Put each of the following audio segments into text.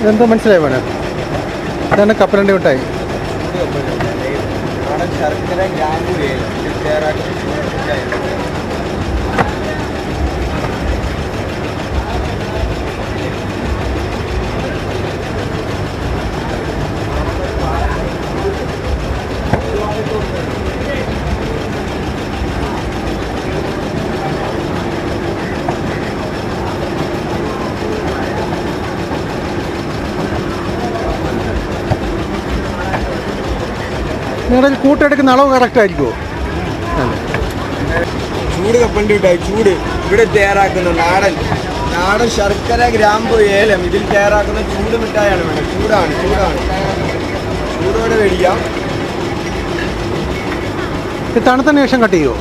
ഇതെന്തോ മനസ്സിലായി വേണം ഇതാണ് കപ്പലണ്ടി മിഠായി. ശർക്കര ഗ്രാമ്പു ഏലം നിങ്ങളുടെ കൂട്ടെടുക്കുന്ന അളവ് കറക്റ്റ് ആയിരിക്കുമോ ചൂട് കപ്പണ്ടി കിട്ടായി ചൂട്. ഇവിടെ തയ്യാറാക്കുന്ന നാടൻ. നാടൻ ശർക്കര ഗ്രാമ്പു ഏലം. ഇതിൽ തയ്യാറാക്കുന്ന ചൂട് മിഠായാണ് വേണ്ടത്. ചൂടാണ് ചൂടാണ്. ചൂടോടെ മേടിക്കാം ഇത് തണുത്തതിന് ശേഷം കട്ട് ചെയ്യുമോ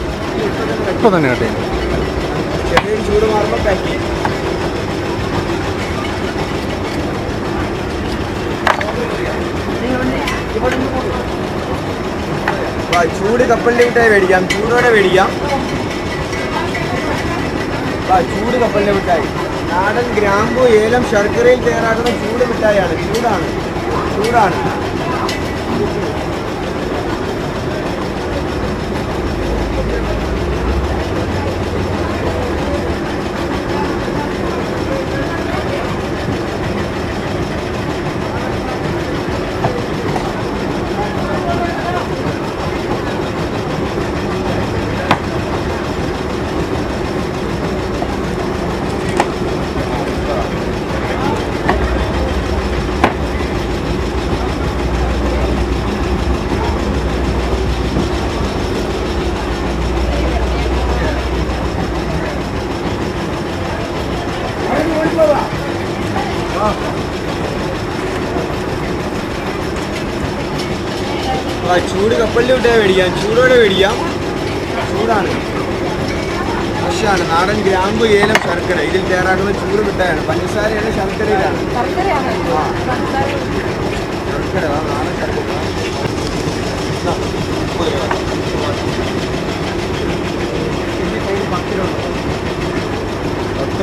ഇപ്പൊ തന്നെ കട്ട് ചെയ്യും ചെറിയൊരു ചൂട് മാറുമ്പോൾ പാക്ക് ചെയ്യും. ചൂട് കപ്പലിന്റെ മിഠായി മേടിക്കാം. ചൂടോടെ മേടിക്കാം. ചൂട് കപ്പലിന്റെ മിഠായി. നാടൻ ഗ്രാമ്പു ഏലം ശർക്കരയിൽ തയ്യാറാക്കുന്ന ചൂട് മിഠായിയാണ്. ചൂടാണ്. ചൂടാണ്. വാ, ചൂട് കപ്പലിന്റെ വിട്ടേ മേടിക്കാം. ചൂടോടെ മേടിക്കാം. ചൂടാണ്. ഫ്രഷാണ്. നാടൻ ഗ്രാമ്പു ഏലം ശർക്കര. ഇതിൽ തയ്യാറാക്കുന്ന ചൂട് മിഠായാണ് പഞ്ചസാരയാണ് ശർക്കരയിലാണ്. ആ. ശർക്കര ആ,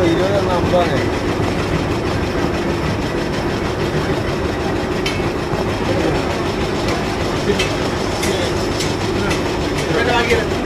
ഇരുപതോ എന്നാ അമ്പതാണ് வருகிறது